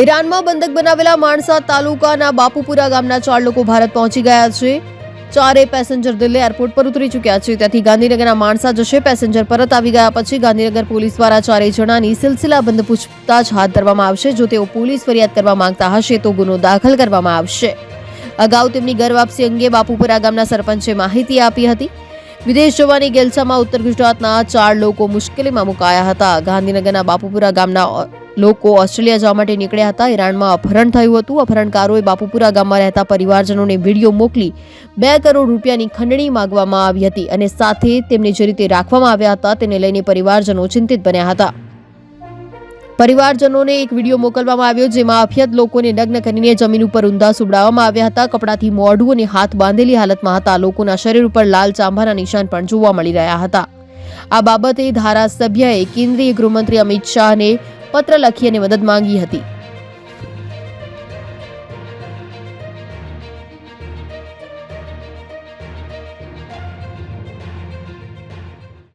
ઈરાનમાં બંધક બનાવેલા માણસા તાલુકાના બાપુપુરા ગામના ચાર લોકો ભારત પહોંચી ગયા છે. ચારે પેસેન્જર દિલ્હી એરપોર્ટ પર ઉતરી ચૂક્યા છે. ત્યાંથી ગાંધીનગરના માણસા જશે પેસેન્જર પરત આવી ગયા પછી ગાંધીનગર પોલીસ દ્વારા ચારેય જણાની સિલસિલાબંધ પૂછતાછ હાથ ધરવામાં આવશે. જો તેઓ પોલીસ ફરિયાદ કરવા માંગતા હશે તો ગુનો દાખલ કરવામાં આવશે. અગાઉ તેમની ઘર વાપસી અંગે બાપુપુરા ગામના સરપંચે માહિતી આપી હતી. વિદેશ જવાની ગેલસામાં ઉત્તર ગુજરાતના ચાર લોકો મુશ્કેલીમાં મુકાયા હતા. ગાંધીનગરના બાપુપુરા ગામના લોકો ઓસ્ટ્રેલિયા જવા માટે નીકળ્યા હતા. ઈરાનમાં અપહરણ થયું હતું. અપહરણકારોએ બાપુપુરા ગામમાં રહેતા પરિવારજનોને વીડિયો મોકલી બે કરોડ રૂપિયાની ખંડણી માંગવામાં આવી હતી અને સાથે તેમને જે રીતે રાખવામાં આવ્યા હતા તેને લઈને પરિવારજનો ચિંતિત બન્યા હતા. પરિવારજનોને એક વીડિયો મોકલવામાં આવ્યો જેમાં અફિયત લોકોને નગ્ન કરીને જમીન ઉપર ઊંધા સુવડાવવામાં આવ્યા હતા. કપડાથી મોઢું અને હાથ બાંધેલી હાલતમાં હતા. લોકોના શરીર ઉપર લાલ ચાંભાના નિશાન પણ જોવા મળી રહ્યા હતા. આ બાબતે ધારાસભ્યએ કેન્દ્રીય ગૃહમંત્રી અમિત શાહને પત્ર લખી અને મદદ માંગી હતી.